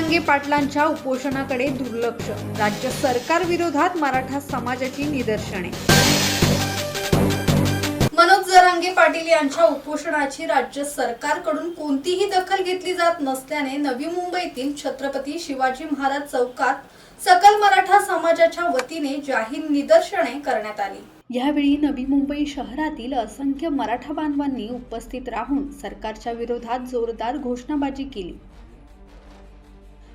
पाटलांच्या उपोषणाकडे दुर्लक्ष. राज्य सरकार विरोधात मराठा समाजाची निदर्शने. मनोज जरांगे पाटील यांच्या उपोषणाची राज्य सरकारकडून कोणतीही दखल घेतली जात नसल्याने नवी मुंबईतील छत्रपती शिवाजी महाराज चौकात सकल मराठा समाजाच्या वतीने जाहीर निदर्शने करण्यात आली. यावेळी नवी मुंबई शहरातील असंख्य मराठा बांधवांनी उपस्थित राहून सरकारच्या विरोधात जोरदार घोषणाबाजी केली.